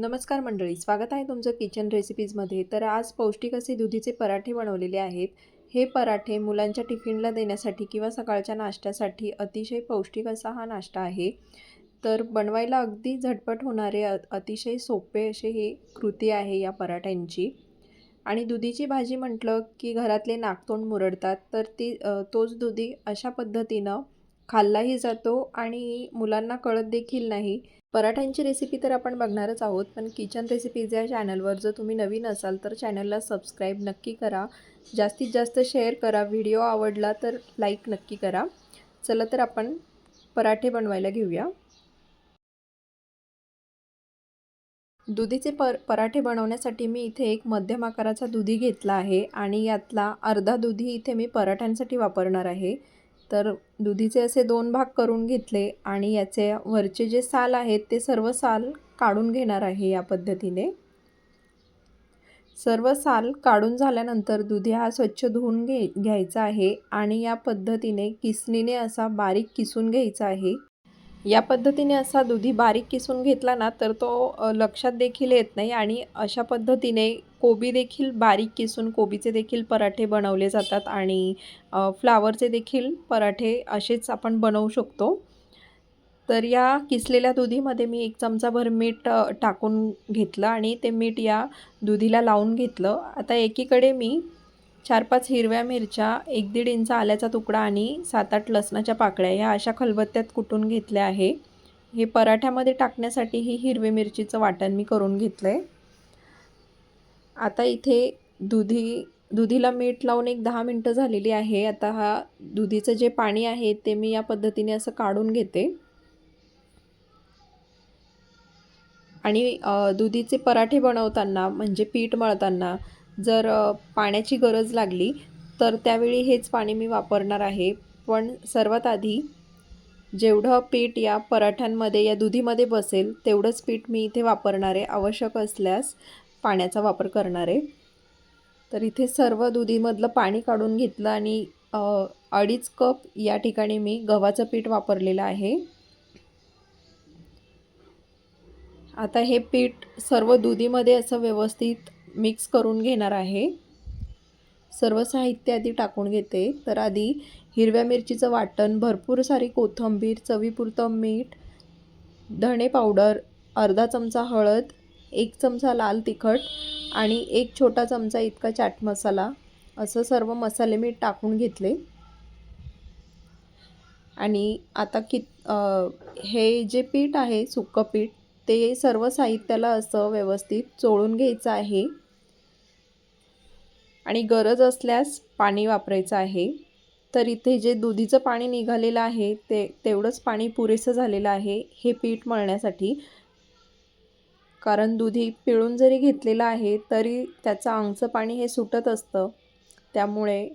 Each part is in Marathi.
नमस्कार मंडळी स्वागत आहे तुमचं किचन रेसिपीजमध्ये तर आज पौष्टिक असे दुधीचे पराठे बनवलेले आहेत. हे पराठे मुलांच्या टिफिनला देण्यासाठी किंवा सकाळच्या नाश्त्यासाठी अतिशय पौष्टिक असा हा नाश्ता आहे. तर बनवायला अगदी झटपट होणारे अतिशय सोपे असे ही कृती आहे या पराठ्यांची. आणि दुधीची भाजी म्हटलं की घरातले नाकतोंड मुरडतात तर ती तोच दुधी अशा पद्धतीनं खाल्लाही जातो आणि मुलांना कळत देखील नाही. पराठ्यांची रेसिपी तर आपण बघणारच आहोत पण किचन रेसिपीज या चॅनलवर जर तुम्ही नवीन असाल तर चॅनलला सबस्क्राईब नक्की करा. जास्तीत जास्त शेअर करा. व्हिडिओ आवडला तर लाईक नक्की करा. चला तर आपण पराठे बनवायला घेऊया. दुधीचे पर पराठे बनवण्यासाठी मी इथे एक मध्यम आकाराचा दुधी घेतला आहे आणि यातला अर्धा दुधी इथे मी पराठ्यांसाठी वापरणार आहे. तर दुधीचे असे दोन भाग करून घेतले आणि याचे वरचे जे साल आहेत ते सर्व साल काढून घेणार आहे या पद्धतीने. सर्व साल काढून झाल्यानंतर दुधी हा स्वच्छ धुवून घे घ्यायचा आहे आणि या पद्धतीने किसणीने असा बारीक किसून घ्यायचा आहे. या पद्धतीने असा दुधी बारीक किसून घेतला ना तर तो लक्षात देखील येत नाही आणि अशा पद्धतीने कोबी देखील बारीक किसून कोबीचे देखील पराठे बनवले जातात आणि फ्लावरचे देखील पराठे असेच आपण बनवू शकतो. तर या किसलेल्या दुधीमध्ये मी एक चमचाभर मीठ टाकून घेतलं आणि ते मीठ या दुधीला लावून घेतलं. आता एकीकडे मी चार पाच हिरव्या मिरच्या एक दीड इंच आल्याचा तुकडा आणि सात आठ लसणाच्या पाकळ्या ह्या अशा खलबत्त्यात कुटून घेतल्या आहे. हे पराठ्यामध्ये टाकण्यासाठी ही हिरवी मिरचीचं वाटण मी करून घेतलं आहे आता इथे दुधी दुधीला मीठ लावून एक दहा मिनटं झालेली आहे. आता हा दुधीचं जे पाणी आहे ते मी या पद्धतीने असं काढून घेते. आणि दुधीचे पराठे बनवताना म्हणजे पीठ मळताना जर पाण्याची गरज लागली तर त्यावेळी हेच पाणी मी वापरणार आहे. पण सर्वात आधी जेवढं पीठ या पराठ्यांमध्ये या दुधीमध्ये बसेल तेवढंच पीठ मी इथे वापरणार आहे. आवश्यक असल्यास पाण्याचा वापर करणार आहे. तर इथे सर्व दुधीमधलं पाणी काढून घेतलं आणि अडीच कप या ठिकाणी मी गव्हाचं पीठ वापरलेलं आहे. आता हे पीठ सर्व दुधीमध्ये असं व्यवस्थित मिक्स करून घेणार आहे. सर्व साहित्य आधी टाकून घेते. तर आधी हिरव्या मिरचीचं वाटण भरपूर सारी कोथिंबीर चवीपुरतं मीठ धणे पावडर अर्धा चमचा हळद एक चमचा लाल तिखट आणि एक छोटा चमचा इतका चाट मसाला. असं सर्व मसाले मी टाकून घेतले. आणि आता कित हे जे पीठ आहे सुक्कं पीठ ते सर्व साहित्याला असं व्यवस्थित चोळून घ्यायचं आहे. आणि गरज असल्यास पाणी वापरायचं आहे. तर इथे जे दुधीचं पाणी निघालेलं आहे ते तेवढंच पाणी पुरेसं झालेलं आहे हे पीठ मळण्यासाठी. कारण दुधी पिळून जरी घेतलेलं आहे तरी त्याचं अंगचं पाणी हे सुटत असतं. त्यामुळे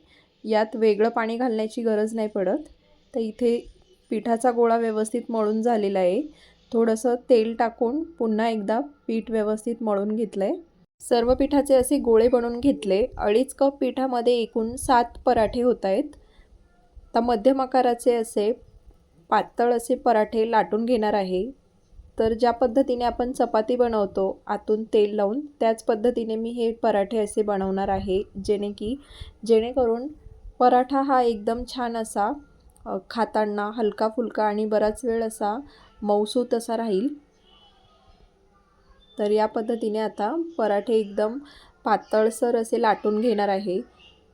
यात वेगळं पाणी घालण्याची गरज नाही पडत. तर इथे पिठाचा गोळा व्यवस्थित मळून झालेला आहे. थोडंसं तेल टाकून पुन्हा एकदा पीठ व्यवस्थित मळून घेतलं आहे सर्व पिठाचे असे गोळे बनवून घेतले. अडीच कप पिठामध्ये एकूण सात पराठे होत आहेत तर मध्यम आकाराचे असे पातळ असे पराठे लाटून घेणार आहे. तर ज्या पद्धतीने आपण चपाती बनवतो आतून तेल लावून त्याच पद्धतीने मी हे पराठे असे बनवणार आहे. जेणे की जेणेकरून पराठा हा एकदम छान असा खाताना हलका फुलका आणि बराच वेळ असा मऊसू तसा राहील. तर या पद्धतीने आता पराठे एकदम पातळसर असे लाटून घेणार आहे.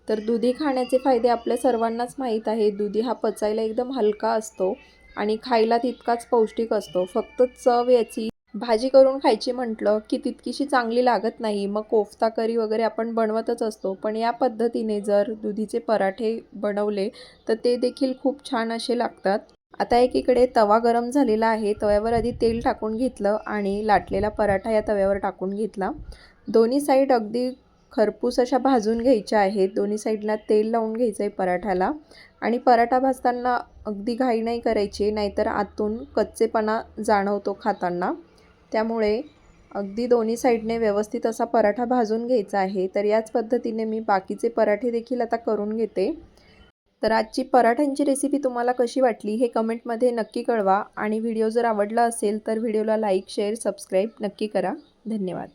तर दुधी खाण्याचे फायदे आपल्या सर्वांनाच माहीत आहे. दुधी हा पचायला एकदम हलका असतो आणि खायला तितकाच पौष्टिक असतो. फक्त चव याची भाजी करून खायची म्हटलं की तितकीशी चांगली लागत नाही. मग कोफ्ता करी वगैरे आपण बनवतच असतो. पण या पद्धतीने जर दुधीचे पराठे बनवले तर ते देखील खूप छान असे लागतात. आता एकीकडे तवा गरम झालेला आहे. तव्यावर आधी तेल टाकून घेतलं आणि लाटलेला पराठा या तव्यावर टाकून घेतला. दोन्ही साईड अगदी खरपूस अशा भाजून घ्यायच्या आहेत. दोन्ही साईडला तेल लावून घ्यायचं आहे पराठ्याला आणि पराठा भाजताना अगदी घाई नाही करायची नाहीतर आतून कच्चेपणा जाणवतो खाताना. त्यामुळे अगदी दोन्ही साईडने व्यवस्थित असा पराठा भाजून घ्यायचा आहे. तर याच पद्धतीने मी बाकीचे पराठे देखील आता करून घेते. तर आजची पराठ्यांची रेसिपी तुम्हाला कशी वाटली हे कमेंटमध्ये नक्की कळवा आणि व्हिडिओ जर आवडला असेल तर व्हिडिओला लाईक शेअर सबस्क्राईब नक्की करा. धन्यवाद.